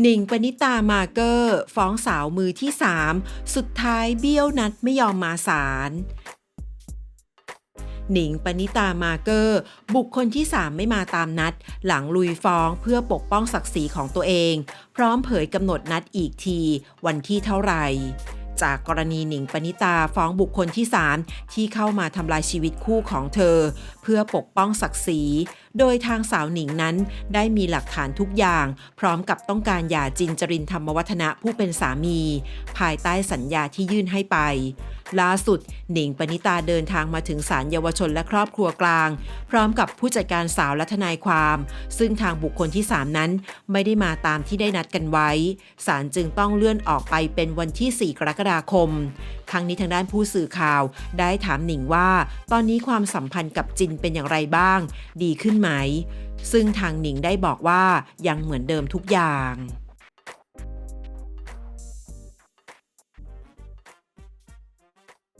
หนิงปณิตามาเกอร์ฟ้องสาวมือที่ 3 สุดท้ายเบี้ยวนัดไม่ยอมมาศาลหนิงปณิตามาเกอร์ บุคคลที่ 3 ไม่มาตามนัด หลังลุยฟ้องเพื่อปกป้องศักดิ์ศรีของตัวเอง พร้อมเผยกำหนดนัดอีกที วันที่เท่าไหร่ จากกรณีหนิงปณิตาฟ้องบุคคลที่ 3 ที่เข้ามาทำลายชีวิตคู่ของเธอ เพื่อปกป้องศักดิ์ศรี โดยทางสาวหนิงนั้นได้มีหลักฐานทุกอย่าง พร้อมกับต้องการหย่าจินจรินธรรมวัฒนะผู้เป็นสามี ภายใต้สัญญาที่ยื่นให้ไป ล่าสุด หนิงปณิตาเดินทางมาถึงศาลเยาวชนและครอบครัวกลาง พร้อมกับผู้จัดการสาวและทนายความ ซึ่งทางบุคคลที่ 3 นั้น ไม่ได้มาตามที่ได้นัดกันไว้ศาลจึงต้องเลื่อนออกไปเป็นวันที่ 4 กรกฎาคมครั้งนี้ทางด้านผู้สื่อข่าว ได้ถามหนิงว่า ตอนนี้ความสัมพันธ์กับจินเป็นอย่างไรบ้าง ดีขึ้นไหม ซึ่งทางหนิงได้บอกว่ายังเหมือนเดิมทุกอย่าง